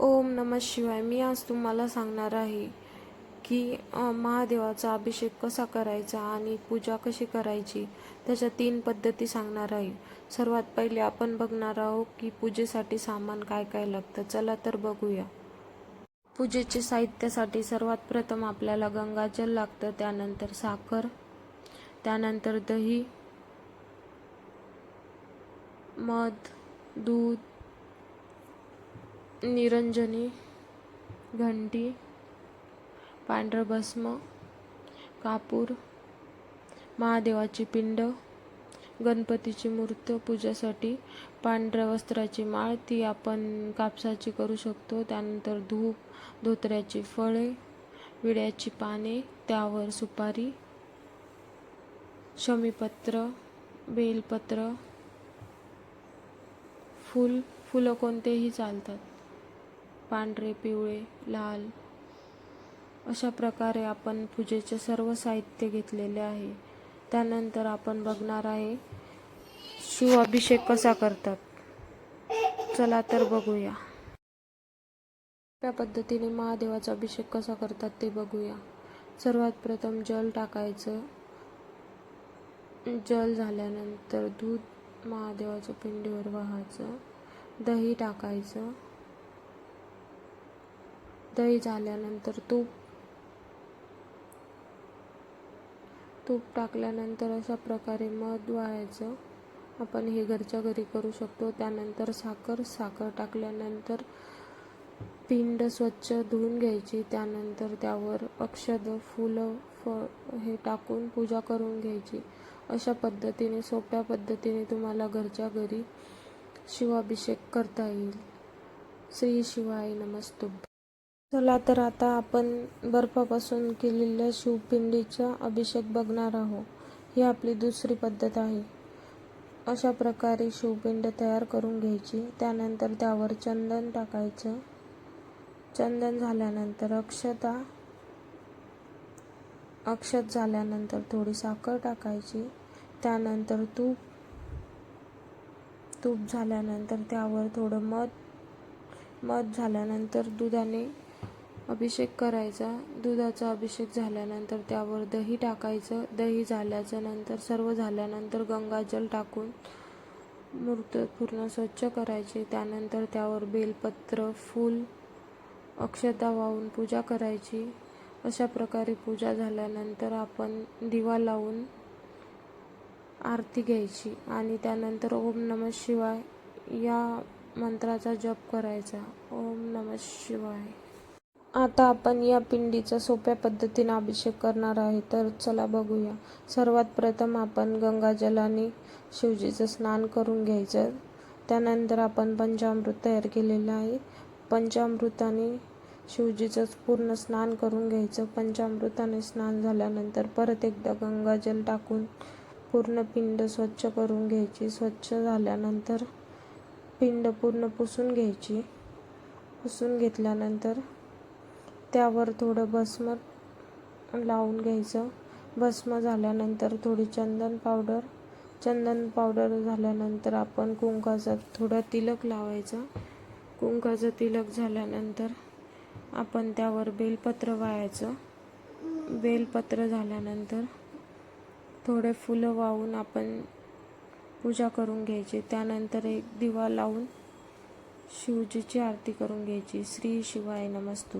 ओम नम शिवाय. मी आज तुम्हाला सांगणार आहे की महादेवाचा अभिषेक कसा करायचा आणि पूजा कशी करायची त्याच्या तीन पद्धती सांगणार आहे. सर्वात पहिले आपण बघणार आहोत की पूजेसाठी सामान काय काय लागतं. चला तर बघूया. पूजेचे साहित्यासाठी सर्वात प्रथम आपल्याला गंगाजल लागतं त्यानंतर साखर त्यानंतर दही मध दूध निरंजनी घंटी पांढरभस्म कापूर महादेवाची पिंड गणपतीची मूर्त पूजेसाठी पांढऱ्या वस्त्राची माळ ती आपण कापसाची करू शकतो. त्यानंतर धूप धोत्र्याची फळे विड्याची पाने त्यावर सुपारी शमीपत्र बेलपत्र फूल फुलं कोणतेही चालतात. पांढरे पिवळे लाल. अशा प्रकारे आपण पूजेचे सर्व साहित्य घेतलेले आहे. त्यानंतर आपण बघणार आहे शिव अभिषेक कसा करतात. चला तर बघूया. त्या पद्धतीने महादेवाचा अभिषेक कसा करतात ते बघूया. सर्वात प्रथम जल टाकायचं. जल झाल्यानंतर दूध महादेवाच्या पिंडीवर वाहायचं. दही टाकायचं. दही झाल्यानंतर तूप. तूप टाकल्यानंतर अशा प्रकारे मध वाहायचं. आपण हे घरच्या घरी करू शकतो. त्यानंतर साखर साखर टाकल्यानंतर पिंड स्वच्छ धुवून घ्यायची. त्यानंतर त्यावर अक्षद फुलं फळ हे टाकून पूजा करून घ्यायची. अशा पद्धतीने सोप्या पद्धतीने तुम्हाला घरच्या घरी शिवाभिषेक करता येईल. श्री शिवाय नमस्तुभ्य. चला तर आता आपण बर्फापासून केलेल्या शिवपिंडीचा अभिषेक बघणार आहोत. ही आपली दुसरी पद्धत आहे. अशा प्रकारे शिवपिंड तयार करून घ्यायची. त्यानंतर त्यावर चंदन टाकायचं. चंदन झाल्यानंतर अक्षता अक्षत झाल्यानंतर थोडी साखर टाकायची. त्यानंतर तूप तूप झाल्यानंतर त्यावर थोडं मध मध झाल्यानंतर दुधाने अभिषेक करायचा. दुधाचा अभिषेक झाल्यानंतर त्यावर दही टाकायचं. दही झाल्याच्यानंतर सर्व झाल्यानंतर गंगाजल टाकून मूर्त पूर्ण स्वच्छ करायचे. त्यानंतर त्यावर बेलपत्र फूल अक्षता वाहून पूजा करायची. अशा प्रकारे पूजा झाल्यानंतर आपण दिवा लावून आरती घ्यायची आणि त्यानंतर ओम नमः शिवाय या मंत्राचा जप करायचा. ओम नमः शिवाय. आता आपण या पिंडीचा सोप्या पद्धतीने अभिषेक करणार आहे. तर चला बघूया. सर्वात प्रथम आपण गंगाजलाने शिवजीचं स्नान करून घ्यायचं. त्यानंतर आपण पंचामृत तयार केलेलं आहे. पंचामृताने शिवजीचं पूर्ण स्नान करून घ्यायचं. पंचामृताने स्नान झाल्यानंतर परत एकदा गंगाजल टाकून पूर्ण पिंड स्वच्छ करून घ्यायची. स्वच्छ झाल्यानंतर पिंड पूर्ण पुसून घ्यायची. पुसून घेतल्यानंतर त्यावर थोडं भस्म लावून घ्यायचं. भस्म झाल्यानंतर थोडी चंदन पावडर चंदन पावडर झाल्यानंतर आपण कुंकाचा थोडा तिलक लावायचा. कुंकाचं तिलक झाल्यानंतर आपण त्यावर बेलपत्र वाहायचं बेलपत्र झाल्यानंतर थोडे फुलं वाहून आपण पूजा करून घ्यायची. त्यानंतर एक दिवा लावून शिवजीची आरती करून घ्यायची. श्री शिवाय नमस्तू.